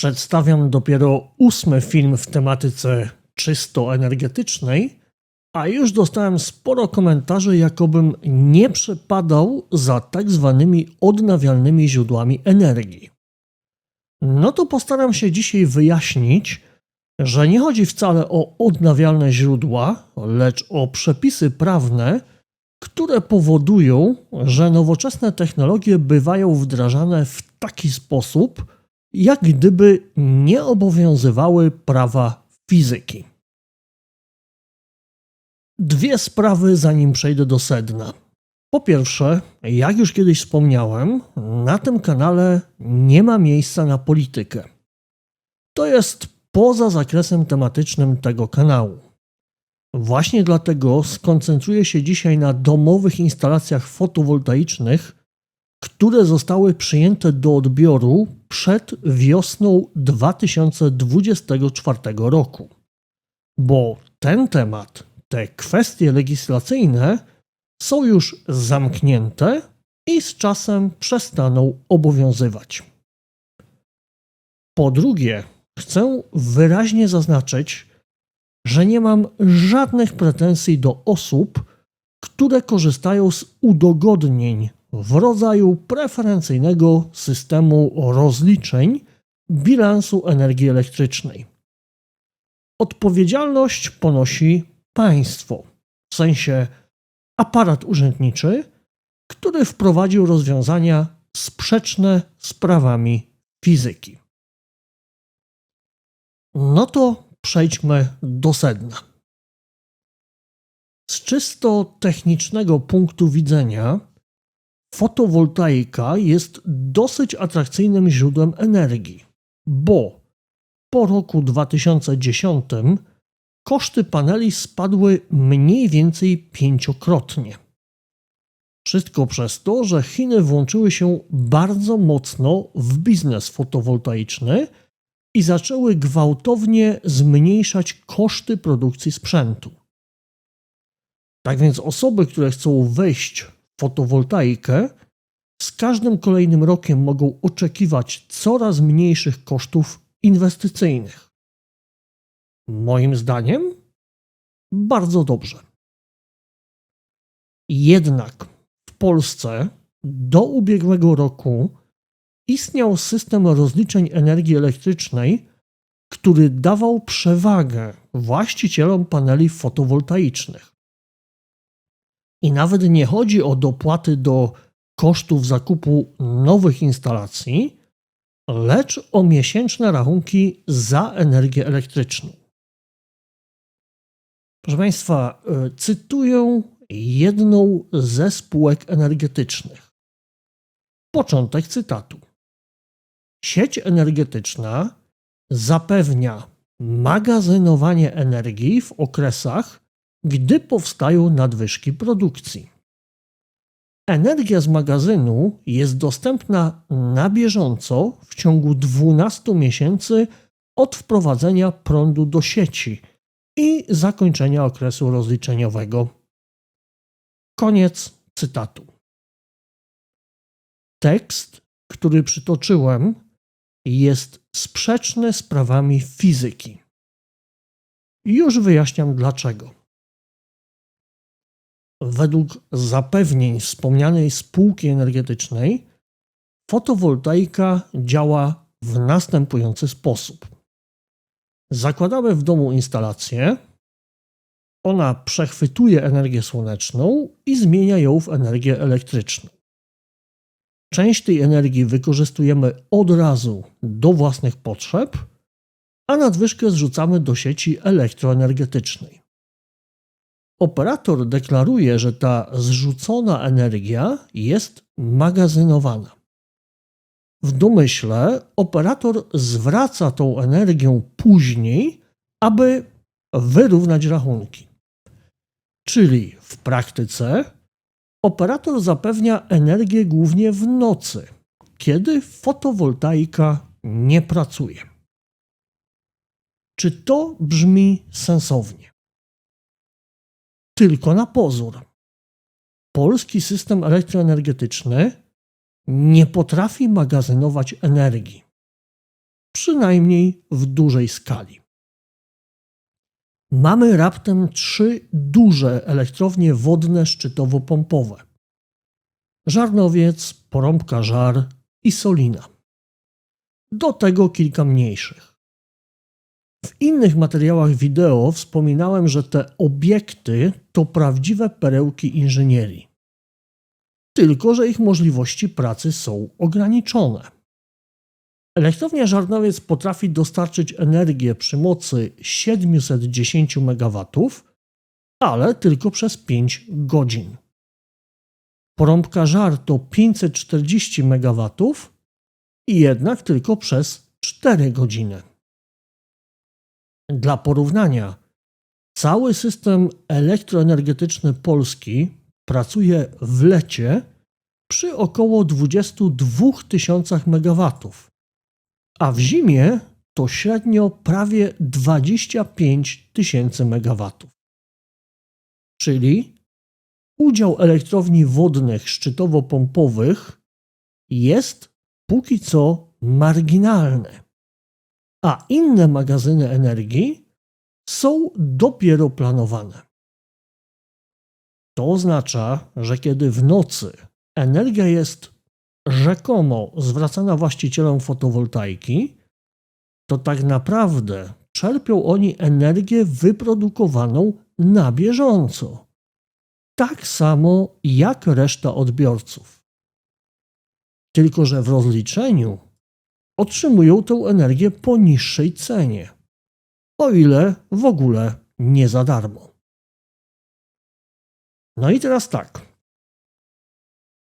Przedstawiam dopiero ósmy film w tematyce czysto energetycznej, a już dostałem sporo komentarzy, jakobym nie przepadał za tak zwanymi odnawialnymi źródłami energii. No to postaram się dzisiaj wyjaśnić, że nie chodzi wcale o odnawialne źródła, lecz o przepisy prawne, które powodują, że nowoczesne technologie bywają wdrażane w taki sposób, jak gdyby nie obowiązywały prawa fizyki. Dwie sprawy, zanim przejdę do sedna. Po pierwsze, jak już kiedyś wspomniałem, na tym kanale nie ma miejsca na politykę. To jest poza zakresem tematycznym tego kanału. Właśnie dlatego skoncentruję się dzisiaj na domowych instalacjach fotowoltaicznych, które zostały przyjęte do odbioru przed wiosną 2024 roku. Bo ten temat, te kwestie legislacyjne są już zamknięte i z czasem przestaną obowiązywać. Po drugie, chcę wyraźnie zaznaczyć, że nie mam żadnych pretensji do osób, które korzystają z udogodnień w rodzaju preferencyjnego systemu rozliczeń bilansu energii elektrycznej. Odpowiedzialność ponosi państwo, w sensie aparat urzędniczy, który wprowadził rozwiązania sprzeczne z prawami fizyki. No to przejdźmy do sedna. Z czysto technicznego punktu widzenia, fotowoltaika jest dosyć atrakcyjnym źródłem energii, bo po roku 2010 koszty paneli spadły mniej więcej pięciokrotnie. Wszystko przez to, że Chiny włączyły się bardzo mocno w biznes fotowoltaiczny i zaczęły gwałtownie zmniejszać koszty produkcji sprzętu. Tak więc osoby, które chcą wejść fotowoltaikę, z każdym kolejnym rokiem mogą oczekiwać coraz mniejszych kosztów inwestycyjnych. Moim zdaniem bardzo dobrze. Jednak w Polsce do ubiegłego roku istniał system rozliczeń energii elektrycznej, który dawał przewagę właścicielom paneli fotowoltaicznych. I nawet nie chodzi o dopłaty do kosztów zakupu nowych instalacji, lecz o miesięczne rachunki za energię elektryczną. Proszę Państwa, e, cytuję jedną ze spółek energetycznych. Początek cytatu. Sieć energetyczna zapewnia magazynowanie energii w okresach, gdy powstają nadwyżki produkcji. Energia z magazynu jest dostępna na bieżąco w ciągu 12 miesięcy od wprowadzenia prądu do sieci i zakończenia okresu rozliczeniowego. Koniec cytatu. Tekst, który przytoczyłem, jest sprzeczny z prawami fizyki. Już wyjaśniam dlaczego. Według zapewnień wspomnianej spółki energetycznej, fotowoltaika działa w następujący sposób. Zakładamy w domu instalację. Ona przechwytuje energię słoneczną i zmienia ją w energię elektryczną. Część tej energii wykorzystujemy od razu do własnych potrzeb, a nadwyżkę zrzucamy do sieci elektroenergetycznej. Operator deklaruje, że ta zrzucona energia jest magazynowana. W domyśle operator zwraca tą energię później, aby wyrównać rachunki. Czyli w praktyce operator zapewnia energię głównie w nocy, kiedy fotowoltaika nie pracuje. Czy to brzmi sensownie? Tylko na pozór. Polski system elektroenergetyczny nie potrafi magazynować energii. przynajmniej w dużej skali. Mamy raptem trzy duże elektrownie wodne szczytowo-pompowe. Żarnowiec, Porąbka Żar i Solina. Do tego kilka mniejszych. W innych materiałach wideo wspominałem, że te obiekty to prawdziwe perełki inżynierii. Tylko, że ich możliwości pracy są ograniczone. Elektrownia Żarnowiec potrafi dostarczyć energię przy mocy 710 MW, ale tylko przez 5 godzin. Porąbka żar to 540 MW i jednak tylko przez 4 godziny. Dla porównania, cały system elektroenergetyczny Polski pracuje w lecie przy około 22 tysiącach MW, a w zimie to średnio prawie 25 tysięcy MW. Czyli udział elektrowni wodnych szczytowo-pompowych jest póki co marginalny, a inne magazyny energii są dopiero planowane. To oznacza, że kiedy w nocy energia jest rzekomo zwracana właścicielom fotowoltaiki, to tak naprawdę czerpią oni energię wyprodukowaną na bieżąco. Tak samo jak reszta odbiorców. Tylko, że w rozliczeniu otrzymują tę energię po niższej cenie, o ile w ogóle nie za darmo. No i teraz tak.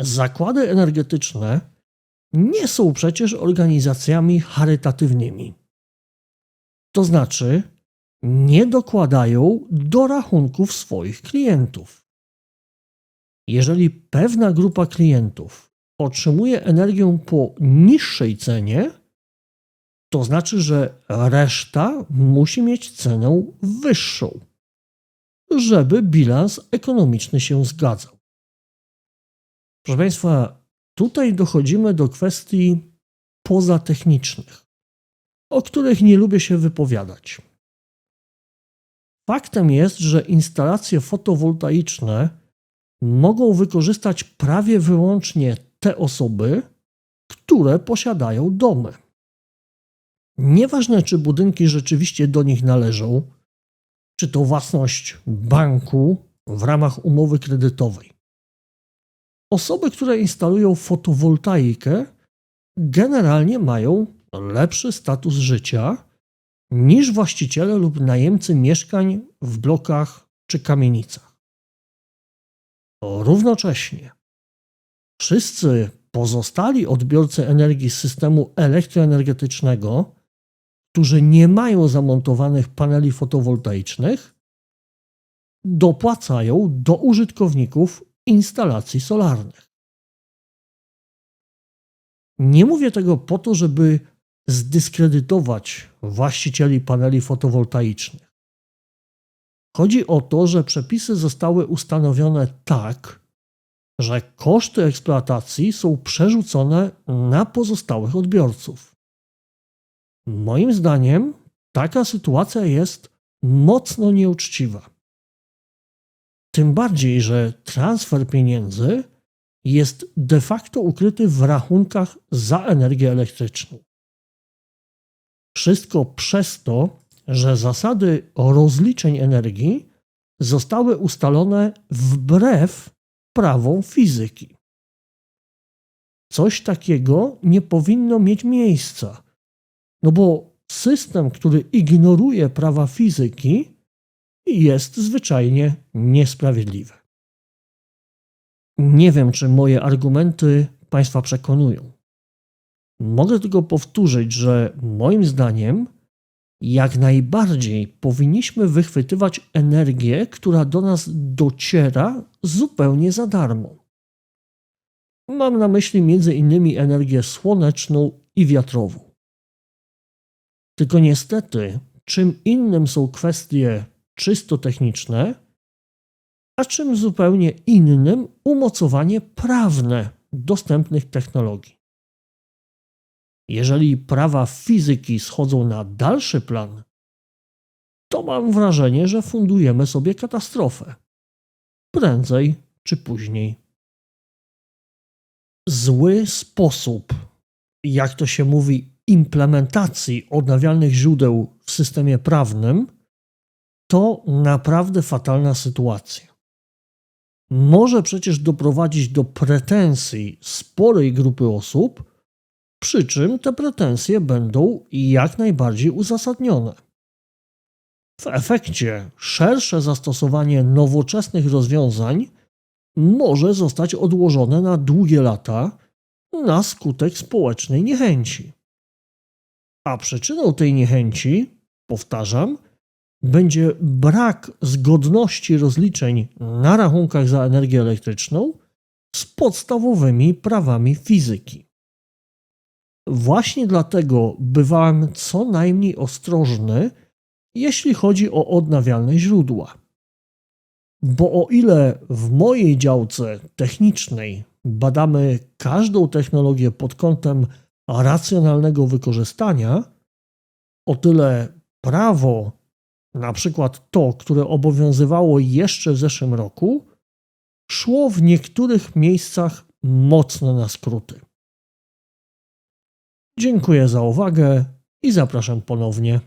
Zakłady energetyczne nie są przecież organizacjami charytatywnymi. To znaczy, nie dokładają do rachunków swoich klientów. Jeżeli pewna grupa klientów otrzymuje energię po niższej cenie, to znaczy, że reszta musi mieć cenę wyższą, żeby bilans ekonomiczny się zgadzał. Proszę Państwa, tutaj dochodzimy do kwestii pozatechnicznych, o których nie lubię się wypowiadać. Faktem jest, że instalacje fotowoltaiczne mogą wykorzystać prawie wyłącznie te osoby, które posiadają domy. Nieważne, czy budynki rzeczywiście do nich należą, czy to własność banku w ramach umowy kredytowej. Osoby, które instalują fotowoltaikę, generalnie mają lepszy status życia niż właściciele lub najemcy mieszkań w blokach czy kamienicach. Równocześnie wszyscy pozostali odbiorcy energii z systemu elektroenergetycznego, którzy nie mają zamontowanych paneli fotowoltaicznych, dopłacają do użytkowników instalacji solarnych. Nie mówię tego po to, żeby zdyskredytować właścicieli paneli fotowoltaicznych. Chodzi o to, że przepisy zostały ustanowione tak, że koszty eksploatacji są przerzucone na pozostałych odbiorców. Moim zdaniem taka sytuacja jest mocno nieuczciwa. Tym bardziej, że transfer pieniędzy jest de facto ukryty w rachunkach za energię elektryczną. Wszystko przez to, że zasady rozliczeń energii zostały ustalone wbrew prawom fizyki. Coś takiego nie powinno mieć miejsca, no bo system, który ignoruje prawa fizyki, jest zwyczajnie niesprawiedliwe. Nie wiem, czy moje argumenty Państwa przekonują. Mogę tylko powtórzyć, że moim zdaniem jak najbardziej powinniśmy wychwytywać energię, która do nas dociera zupełnie za darmo. Mam na myśli innymi energię słoneczną i wiatrową. Tylko niestety, czym innym są kwestie czysto techniczne, a czym zupełnie innym umocowanie prawne dostępnych technologii. jeżeli prawa fizyki schodzą na dalszy plan, to mam wrażenie, że fundujemy sobie katastrofę. Prędzej czy później. Zły sposób, jak to się mówi, implementacji odnawialnych źródeł w systemie prawnym to naprawdę fatalna sytuacja. Może przecież doprowadzić do pretensji sporej grupy osób, przy czym te pretensje będą jak najbardziej uzasadnione. W efekcie szersze zastosowanie nowoczesnych rozwiązań może zostać odłożone na długie lata na skutek społecznej niechęci. A przyczyną tej niechęci, powtarzam, będzie brak zgodności rozliczeń na rachunkach za energię elektryczną z podstawowymi prawami fizyki. Właśnie dlatego bywałem co najmniej ostrożny, jeśli chodzi o odnawialne źródła. Bo o ile w mojej działce technicznej badamy każdą technologię pod kątem racjonalnego wykorzystania, o tyle prawo, na przykład to, które obowiązywało jeszcze w zeszłym roku, szło w niektórych miejscach mocno na skróty. Dziękuję za uwagę i zapraszam ponownie.